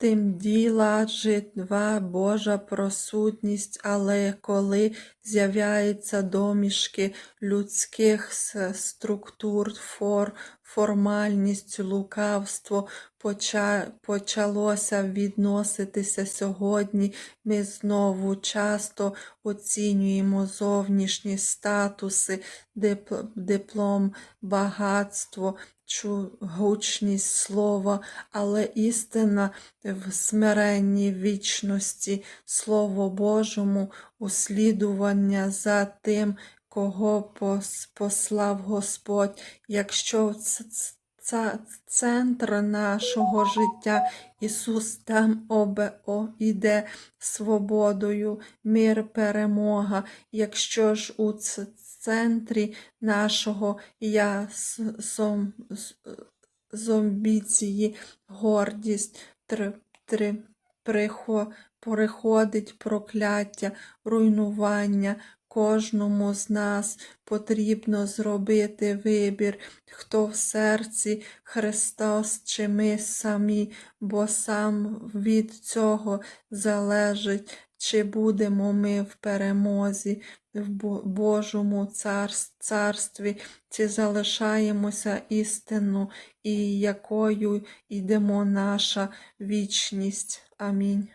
Тим діла житва Божа просутність, але коли з'являються домішки людських структур, фор, формальність, лукавство, почалося відноситися сьогодні, ми знову часто оцінюємо зовнішні статуси, дип- диплом, багатство, гучність слова, але істина в смиренній вічності, Слово Божому, услідування за тим, кого пос- послав Господь, якщо ц- ц- ца- центр нашого життя Ісус там обе, о, іде свободою, мир, перемога. Якщо ж у центрі нашого я сом, з- з гордість, три, три, прихо, приходить прокляття, руйнування. Кожному з нас потрібно зробити вибір, хто в серці Христос чи ми самі, бо сам від цього залежить, чи будемо ми в перемозі в Божому царстві, чи залишаємося істину, і якою йдемо наша вічність. Амінь.